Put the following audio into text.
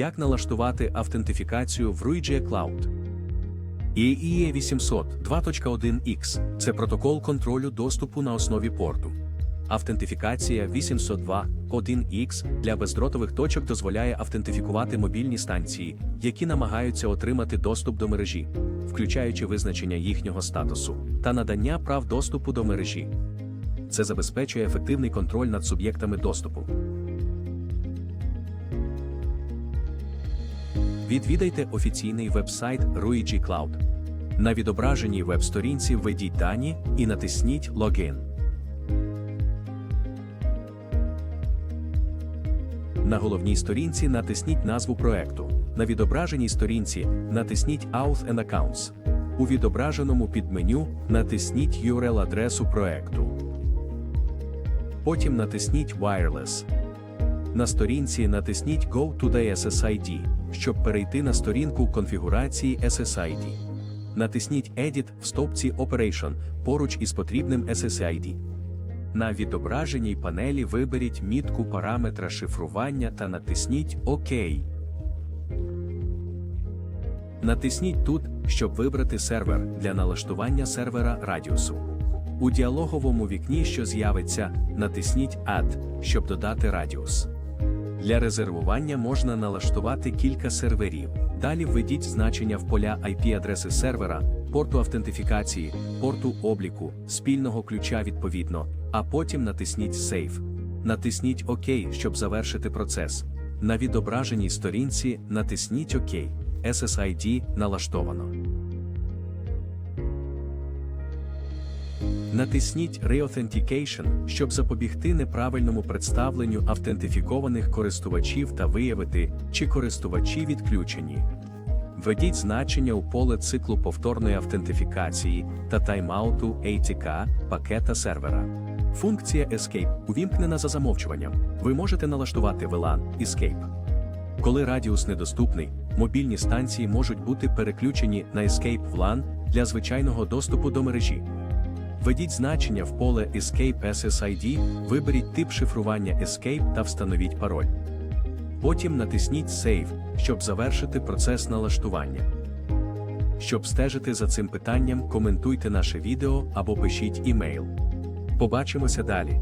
Як налаштувати автентифікацію в Ruijie Cloud? EE 800 2.1x це протокол контролю доступу на основі порту. Автентифікація 802.1x для бездротових точок дозволяє автентифікувати мобільні станції, які намагаються отримати доступ до мережі, включаючи визначення їхнього статусу та надання прав доступу до мережі. Це забезпечує ефективний контроль над суб'єктами доступу. Відвідайте офіційний веб-сайт Ruiji Cloud. На відображеній веб-сторінці введіть дані і натисніть Логін. На головній сторінці натисніть назву проекту. На відображеній сторінці натисніть Auth and Accounts. У відображеному підменю натисніть URL-адресу проекту. Потім натисніть Wireless. На сторінці натисніть Go to the SSID, щоб перейти на сторінку конфігурації SSID. Натисніть Edit в стовпці Operation поруч із потрібним SSID. На відображеній панелі виберіть мітку параметра шифрування та натисніть ОК. Натисніть тут, щоб вибрати сервер для налаштування сервера радіусу. У діалоговому вікні, що з'явиться, натисніть Add, щоб додати радіус. Для резервування можна налаштувати кілька серверів. Далі введіть значення в поля IP-адреси сервера, порту автентифікації, порту обліку, спільного ключа відповідно, а потім натисніть Save. Натисніть ОК, щоб завершити процес. На відображеній сторінці натисніть ОК. SSID налаштовано. Натисніть Reauthentication, щоб запобігти неправильному представленню автентифікованих користувачів та виявити, чи користувачі відключені. Введіть значення у поле циклу повторної автентифікації та тайм-ауту ATK пакета сервера. Функція Escape увімкнена за замовчуванням. Ви можете налаштувати VLAN Escape. Коли радіус недоступний, мобільні станції можуть бути переключені на Escape VLAN для звичайного доступу до мережі. Введіть значення в поле Escape SSID, виберіть тип шифрування Escape та встановіть пароль. Потім натисніть Save, щоб завершити процес налаштування. Щоб стежити за цим питанням, коментуйте наше відео або пишіть імейл. Побачимося далі.